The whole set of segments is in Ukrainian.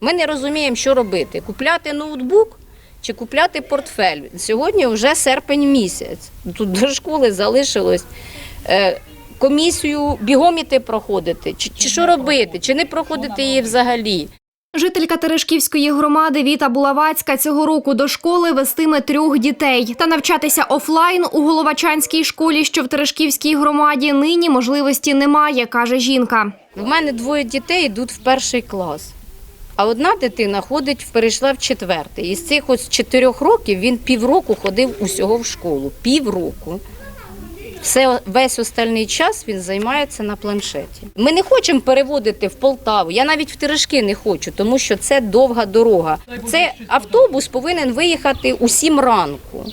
Ми не розуміємо, що робити: купляти ноутбук чи купляти портфель. Сьогодні вже серпень місяць. Тут до школи залишилось. е, Комісію бігом іти проходити, чи, чи що робити, чи не проходити її взагалі. Жителька Терешківської громади Віта Булавацька цього року до школи вестиме трьох дітей. Та навчатися офлайн у Головачанській школі, що в Терешківській громаді, нині можливості немає, каже жінка. В мене двоє дітей йдуть в перший клас. А одна дитина ходить, перейшла в четвертий. І з цих ось чотирьох років він півроку ходив усього в школу. Півроку. Все, весь остальний час він займається на планшеті. Ми не хочемо переводити в Полтаву. Я навіть в Терешки не хочу, тому що це довга дорога. Це автобус повинен виїхати у сім ранку.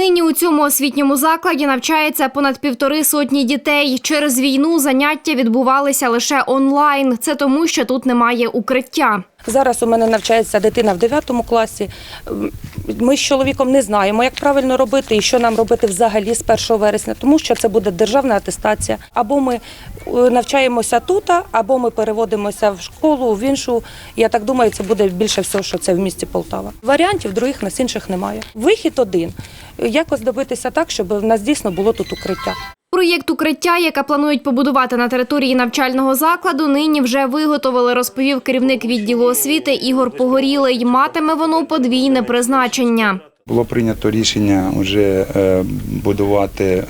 Нині у цьому освітньому закладі навчається понад півтори сотні дітей. Через війну заняття відбувалися лише онлайн. Це тому, що тут немає укриття. Зараз у мене навчається дитина в 9 класі. Ми з чоловіком не знаємо, як правильно робити і що нам робити взагалі з 1 вересня, тому що це буде державна атестація. Або ми е, навчаємося тут, або ми переводимося в школу в іншу. Я так думаю, це буде більше всього, що це в місті Полтава. Варіантів других нас інших немає. Вихід один якось добитися так, щоб в нас дійсно було тут укриття. Проєкт укриття, яке планують побудувати на території навчального закладу, нині вже виготовили, розповів керівник відділу освіти Ігор Погорілий. Матиме воно подвійне призначення. Було прийнято рішення вже е, будувати е,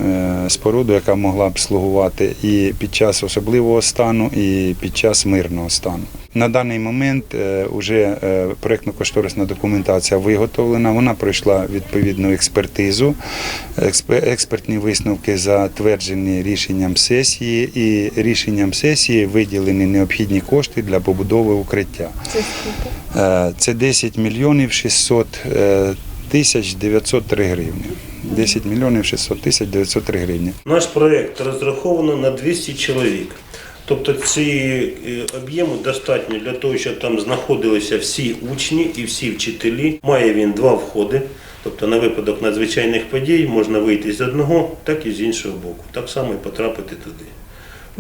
споруду, яка могла б слугувати і під час особливого стану, і під час мирного стану. На даний момент вже проєктно-кошторисна документація виготовлена. Вона пройшла відповідну експертизу. Експертні висновки затверджені рішенням сесії, і рішенням сесії виділені необхідні кошти для побудови укриття. Е, Це 10 мільйонів 600 е, тисяч 903 гривні. 10 мільйонів 600 тисяч 903 гривні. Наш проєкт розраховано на 200 чоловік. Тобто ці е, об'єму достатньо для того, щоб там знаходилися всі учні і всі вчителі. Має він два входи. Тобто на випадок надзвичайних подій можна вийти з одного, так і з іншого боку. Так само і потрапити туди.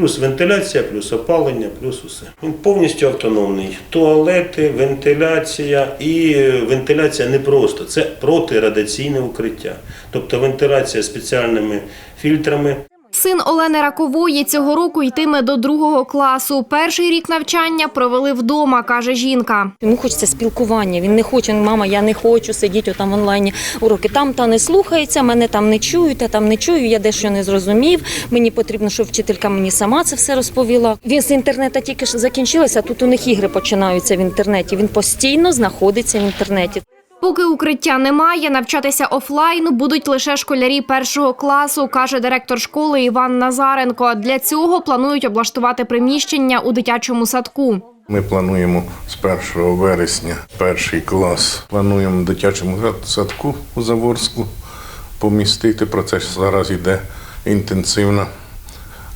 Плюс вентиляція, плюс опалення, плюс усе. Він повністю автономний. Туалети, вентиляція і е, вентиляція не просто, це протирадіаційне укриття. Тобто вентиляція спеціальними фільтрами. Син Олени Ракової цього року йтиме до другого класу. Перший рік навчання провели вдома, каже жінка. Йому хочеться спілкування. Він не хоче, мама, я не хочу сидіти там в онлайні уроки. Там та не слухається, мене там не чують, я там не чую, я дещо не зрозумів. Мені потрібно, щоб вчителька мені сама це все розповіла. Він з інтернету тільки ж закінчилася, тут у них ігри починаються в інтернеті. Він постійно знаходиться в інтернеті. Поки укриття немає, навчатися офлайн будуть лише школярі першого класу, каже директор школи Іван Назаренко. Для цього планують облаштувати приміщення у дитячому садку. Ми плануємо з 1 вересня перший клас. Плануємо в дитячому садку у Заворську помістити. Про це зараз йде інтенсивна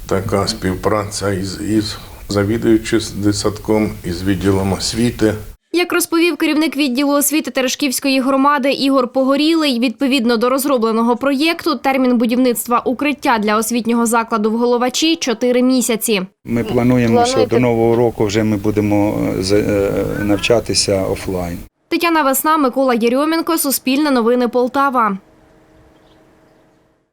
така співпраця із, із завідуючим дитсадком, із відділом освіти. Як розповів керівник відділу освіти Терешківської громади Ігор Погорілий, відповідно до розробленого проєкту, термін будівництва укриття для освітнього закладу в Головачі – 4 місяці. Ми плануємо, що до нового року вже ми будемо е, е, навчатися офлайн. Тетяна Весна, Микола Єрьомінко, Суспільне новини Полтава.